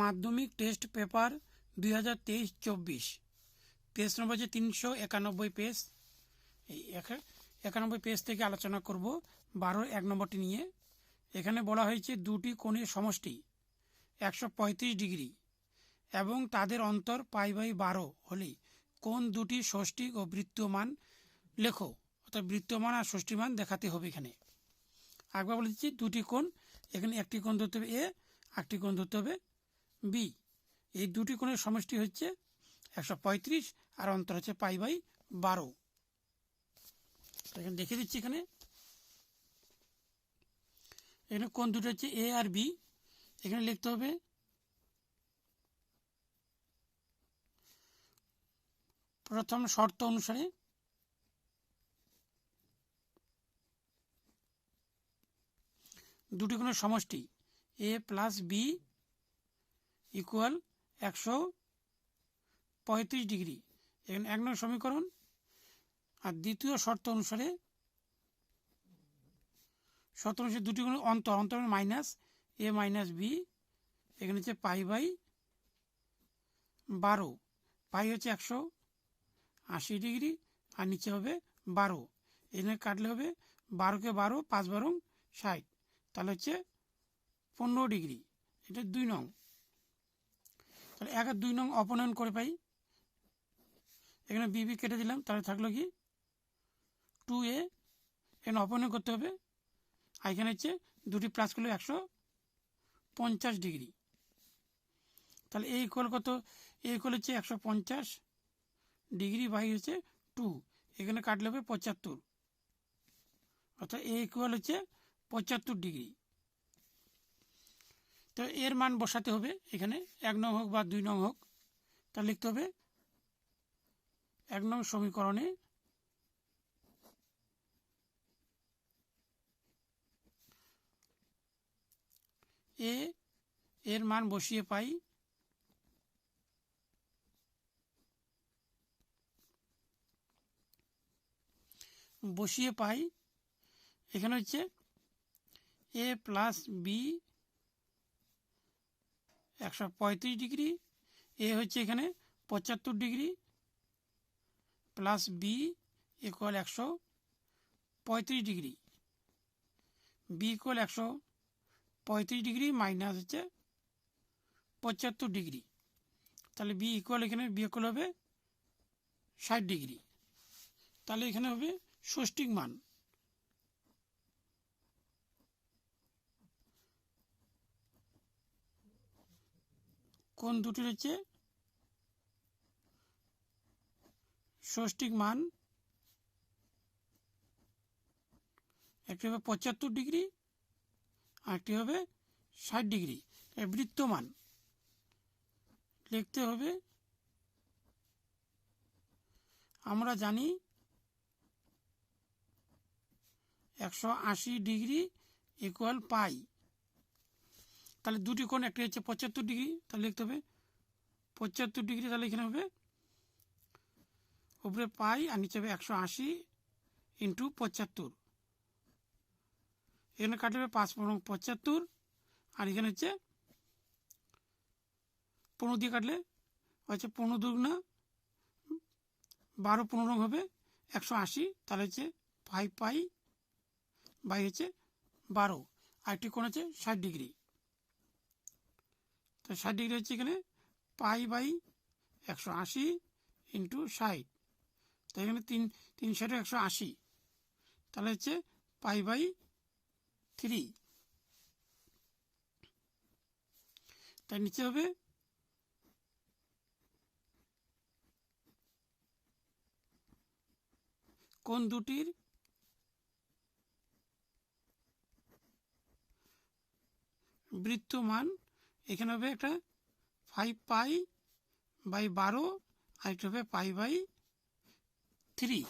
মাধ্যমিক test paper দুই হাজার তেইশ চব্বিশ পেজ নম্বর হচ্ছে তিনশো একানব্বই পেজ এই একানব্বই পেজ থেকে আলোচনা করব বারো এক নম্বরটি নিয়ে। এখানে বলা হয়েছে দুটি কোণের সমষ্টি, একশো পঁয়ত্রিশ ডিগ্রি, এবং তাদের অন্তর পাই বাই বারো হলে কোন দুটি ষষ্ঠী ও বৃত্তমান লেখো, অর্থাৎ বৃত্তমান আর ষষ্ঠীমান দেখাতে হবে এখানে। একবার বলে দিচ্ছি, দুটি কোণ, এখানে একটি কোণ ধরতে হবে এ একটি কোণ ধরতে হবে বি, এই দুটি কোণের সমষ্টি হচ্ছে একশো পঁয়ত্রিশ আর অন্তর হচ্ছে পাই বাই বারো। এখানে দেখে দিচ্ছি এখানে। এখানে কোন দুটো হচ্ছে এ আর বি। এখানে লিখতে হবে প্রথম শর্ত অনুসারে দুটি কোণের সমষ্টি, এ প্লাস বি ইকুয়াল একশো পঁয়ত্রিশ ডিগ্রি। এখানে এক নং সমীকরণ। আর দ্বিতীয় শর্ত অনুসারে শর্ত অনুসারে দুটি কোণ অন্তর অন্তর মাইনাস এ মাইনাস বি এখানে হচ্ছে পাই বাই বারো। পাই হচ্ছে একশো আশি ডিগ্রি, আর নিচে হবে বারো। এখানে কাটলে হবে বারোকে বারো, পাঁচ বারো ষাট। তাহলে হচ্ছে পনেরো ডিগ্রি। এটা দুই নং। তাহলে এক আর দুই নং অপনয়ন করে পাই। এখানে বিবি কেটে দিলাম, তাহলে থাকল কি? টু এ এখানে অপনয়ন করতে হবে। আর এখানে হচ্ছে দুটি প্লাস করলে একশো পঞ্চাশ ডিগ্রি। তাহলে এই ইকুয়াল কত? এই ইকুয়াল হচ্ছে একশো পঞ্চাশ ডিগ্রি বাই হচ্ছে টু এখানে কাটলে হবে পঁচাত্তর। অর্থাৎ এ ইকুয়াল হচ্ছে পঁচাত্তর ডিগ্রি। তো এর মান বসাতে হবে এখানে। এক নং হোক বা দুই নং হোক, তা লিখতে হবে এক নং সমীকরণে এ এর মান বসিয়ে পাই বসিয়ে পাই এখানে হচ্ছে এ প্লাস বি একশো পঁয়ত্রিশ ডিগ্রি, এ হচ্ছে এখানে পঁচাত্তর ডিগ্রি, প্লাস বি ইকুয়াল একশো পঁয়ত্রিশ ডিগ্রি। বি ইকুয়াল একশো পঁয়ত্রিশ ডিগ্রি মাইনাস হচ্ছে পঁচাত্তর ডিগ্রি। তাহলে বি ইকুয়াল এখানে বি ইকুয়াল হবে ষাট ডিগ্রি। তাহলে এখানে হবে ষষ্ঠিক মান। কোন দুটির হচ্ছে? ষষ্ঠিক মান একটি হবে পঁচাত্তর ডিগ্রি, আরেকটি হবে ষাট ডিগ্রি। বৃত্তমান লিখতে হবে, আমরা জানি একশো আশি ডিগ্রি ইকুয়াল পাই। তাহলে দুটি কোণ, একটি হচ্ছে পঁচাত্তর ডিগ্রি, তাহলে লিখতে হবে পঁচাত্তর ডিগ্রি, তাহলে এখানে হবে উপরে পাই আর নিচে হবে একশো আশি ইন্টু পঁচাত্তর। এখানে কাটবে পাঁচ পনেরো পঁচাত্তর, আর এখানে হচ্ছে পনেরো দিয়ে কাটলে হচ্ছে পনেরো দুগুণা বারো পনেরো হবে একশো আশি, তাহলে হচ্ছে ফাইভ পাই বাই হচ্ছে বারো। আরেকটি কোণ হচ্ছে ষাট ডিগ্রি। তো ষাট ডিগ্রি হচ্ছে এখানে, পাই বাই একশো আশি ইন্টু ষাট। তো এখানে তিন তিন ষাটে একশো আশি। তাহলে হচ্ছে পাই বাই থ্রি। তার নিচে হবে কোন দুটির বৃত্তমান এখানে হবে একটা ফাইভ পাই বাই বারো আরেকটা হবে পাই বাই থ্রি